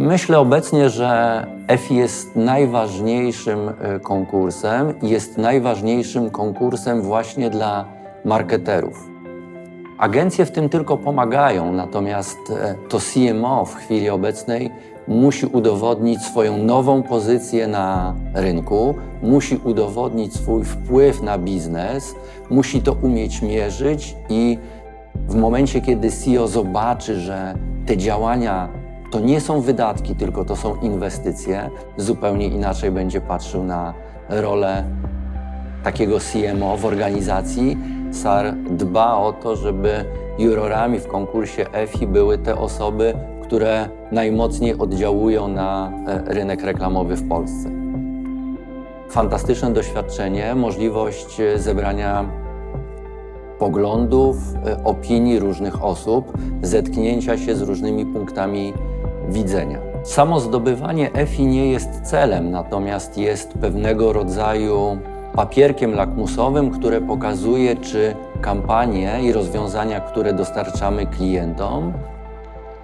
Myślę obecnie, że EFI jest najważniejszym y, konkursem i jest najważniejszym konkursem właśnie dla marketerów. Agencje w tym tylko pomagają, natomiast e, to CMO w chwili obecnej musi udowodnić swoją nową pozycję na rynku, musi udowodnić swój wpływ na biznes, musi to umieć mierzyć i w momencie, kiedy CEO zobaczy, że te działania to nie są wydatki, tylko to są inwestycje, zupełnie inaczej będzie patrzył na rolę takiego CMO w organizacji. SAR dba o to, żeby jurorami w konkursie EFI były te osoby, które najmocniej oddziałują na e, rynek reklamowy w Polsce. Fantastyczne doświadczenie, możliwość e, zebrania poglądów, e, opinii różnych osób, zetknięcia się z różnymi punktami widzenia. Samo zdobywanie EFI nie jest celem, natomiast jest pewnego rodzaju papierkiem lakmusowym, które pokazuje, czy kampanie i rozwiązania, które dostarczamy klientom,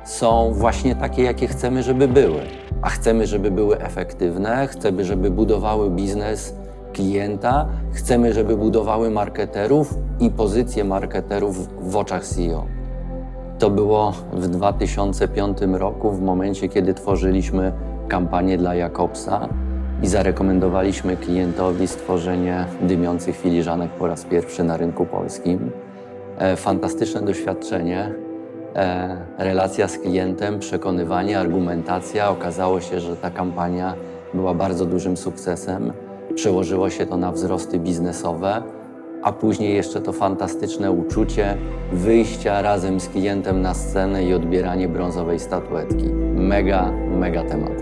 są właśnie takie, jakie chcemy, żeby były. A chcemy, żeby były efektywne, chcemy, żeby budowały biznes klienta, chcemy, żeby budowały marketerów i pozycję marketerów w oczach CEO. To było w 2005 roku, w momencie, kiedy tworzyliśmy kampanię dla Jakobsa i zarekomendowaliśmy klientowi stworzenie dymiących filiżanek po raz pierwszy na rynku polskim. E, fantastyczne doświadczenie, e, relacja z klientem, przekonywanie, argumentacja. Okazało się, że ta kampania była bardzo dużym sukcesem. Przełożyło się to na wzrosty biznesowe, a później jeszcze to fantastyczne uczucie wyjścia razem z klientem na scenę i odbieranie brązowej statuetki. Mega, mega temat.